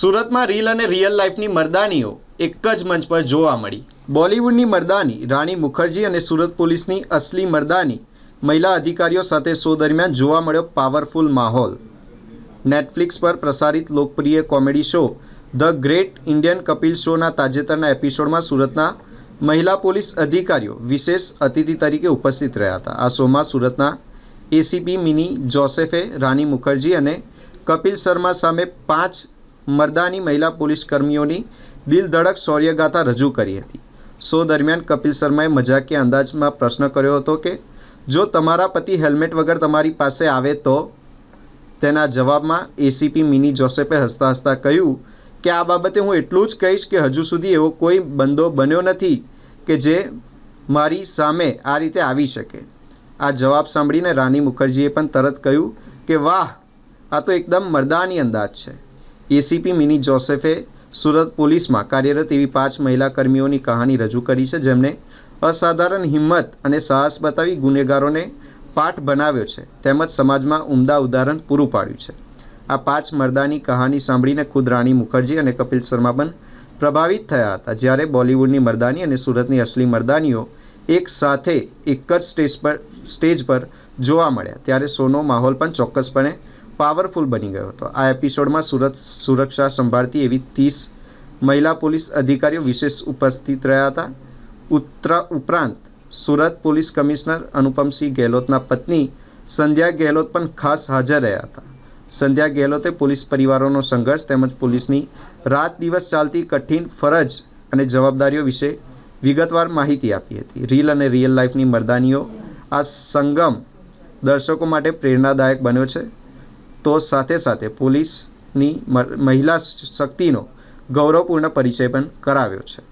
સુરતમાં રીલ અને રિયલ લાઈફની મર્દાનીઓ એક જ મંચ પર જોવા મળી. બોલિવૂડની મર્દાની રાણી મુખર્જી અને સુરત પોલીસની અસલી મર્દાની મહિલા અધિકારીઓ સાથે શો દરમિયાન જોવા મળ્યો પાવરફુલ માહોલ. નેટફ્લિક્સ પર પ્રસારિત લોકપ્રિય comedy show the great Indian Kapil શોના તાજેતરના એપિસોડમાં સુરતના મહિલા પોલીસ અધિકારીઓ વિશેષ અતિથિ તરીકે ઉપસ્થિત રહ્યા હતા. આ શોમાં સુરતના એસીપી મિની જોસેફે રાની મુખર્જી અને કપિલ શર્મા સામે પાંચ મર્દાની મહિલા પોલીસ કર્મીઓની દિલધડક શૌર્યગાથા રજૂ કરી હતી. શો દરમિયાન કપિલ શર્માએ મજાકીય અંદાજમાં પ્રશ્ન કર્યો હતો કે, જો તમારા પતિ હેલ્મેટ વગર તમારી પાસે આવે તો? તેના જવાબમાં એસીપી મિની જોસેફે હસતા હસતા કહ્યું કે, આ બાબતે હું એટલું જ કહીશ કે હજુ સુધી એવો કોઈ બંદો બન્યો નથી કે જે મારી સામે આ રીતે આવી શકે. આ જવાબ સાંભળીને રાની મુખર્જીએ પણ તરત કહ્યું કે, વાહ, આ તો એકદમ મર્દાની અંદાજ છે. એસીપી મિની જોસેફે સુરત પોલીસમાં કાર્યરત એવી પાંચ મહિલા કર્મીઓની કહાની રજૂ કરી છે જેમણે અસાધારણ હિંમત અને સાહસ બતાવી ગુનેગારોને પાઠ બનાવ્યો છે. તેમજ સમાજમાં ઉમદા ઉદાહરણ પૂરું પાડ્યું છે. આ પાંચ મર્દાની કહાની સાંભળીને ખુદ રાણી મુખર્જી અને કપિલ શર્મા પણ પ્રભાવિત થયા હતા. જ્યારે બોલિવૂડની મર્દાની અને સુરતની અસલી મર્દાનીઓ એક સાથે એક જ સ્ટેજ પર સ્ટેજ પર જોવા મળ્યા. ત્યારે શોનો માહોલ પણ ચોક્કસપણે પાવરફુલ બની ગયો હતો. આ એપિસોડમાં સુરત, સુરક્ષા સંભાળતી એવી ત્રીસ મહિલા પોલીસ અધિકારીઓ વિશેષ ઉપસ્થિત રહ્યા હતા. ઉત્તર ઉપરાંત સુરત પોલીસ કમિશનર અનુપમસિંહ ગેહલોતના પત્ની સંધ્યા ગેહલોત પણ ખાસ હાજર રહ્યા હતા. સંધ્યા ગેહલોતે પોલીસ પરિવારોનો સંઘર્ષ તેમજ પોલીસની રાત દિવસ ચાલતી કઠિન ફરજ અને જવાબદારીઓ વિશે વિગતવાર માહિતી આપી હતી. રીલ અને રિયલ લાઈફની મરદાનીઓ આ સંગમ દર્શકો માટે પ્રેરણાદાયક બન્યો છે. તો સાથે સાથે પોલીસની મહિલા શક્તિનો ગૌરવપૂર્ણ પરિચય પણ કરાવ્યો છે.